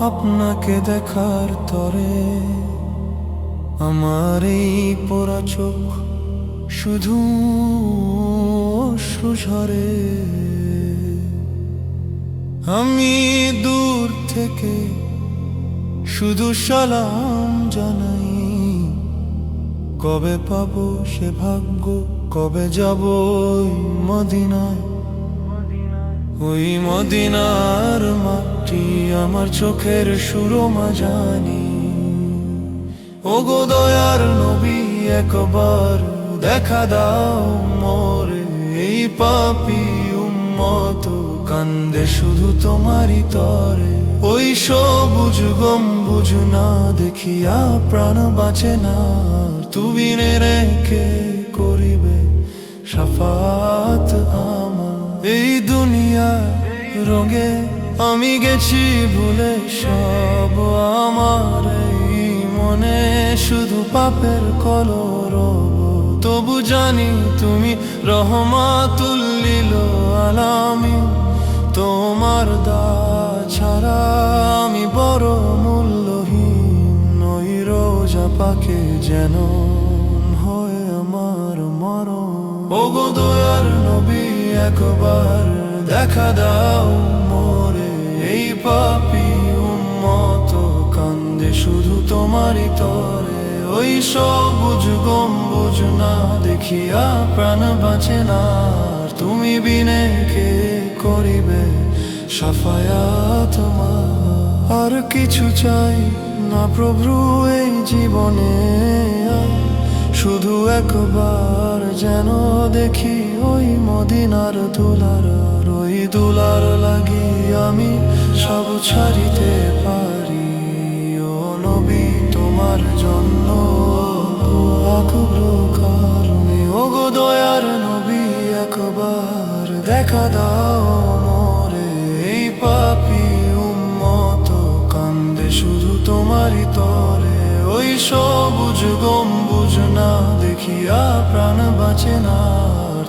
আপনাকে দেখার তরে আমার এই পোড়া চোখ শুধু সুঝরে আমি দূর থেকে শুধু সালাম জানাই, কবে পাব সে ভাগ্য, কবে যাব মদিনায়? ওই মদিনার মাটি আমার চোখের সুরমা জানি। ও গো দয়ার নবী, একবার দেখা দাও মোরে। এই পাপি উম্মত কান্দে শুধু তোমারই তরে। ওই সবুজ গম্বুজ না দেখিয়া প্রাণ বাঁচে না। তুমি রেখে করিবে সাফাত আমার। এই দুনিয়া রঙে আমি গেছি ভুলে সব আমার এই মনে, শুধু পাপের কলর তবু জানি তুমি রহমা রহমাতুল্লিল আলামি তোমার দা ছাড়া আমি বড় মূল্যহীন, ওই রোজা পাকে যেন হয় আমার মরণ। ওগো দয়ার নবী, একবার দেখা দাও। মোরে পাপি উম্মত কান্দে শুধু তোমারই তরে। ওই সবুজ গম্বুজ না দেখিয়া প্রাণ বাঁচে না। তুমি বিনে কে করিবে সাফায়া তোমার আর কিছু চাই না প্রভু এই জীবনে শুধু একবার যেন দেখি ওই মদিনার দুলার, ওই দুলার লাগি আমি সব ছাড়িতে পারি। ও নবী, তোমার জন্য কারণে ও গো দয়ার নবী, একবার দেখা দাও মোরে। এই পাপি উম্মত কান্দে শুধু তোমারই তরে। ওই সবুজ গম্বুজ দেখিয়া প্রাণ বাঁচে না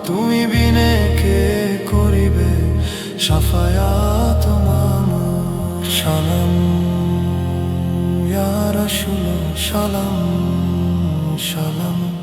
তুমি বিনে কে করিবে সাফায়াত মামুর সালাম, ইয়া রাসূল সালাম সালাম।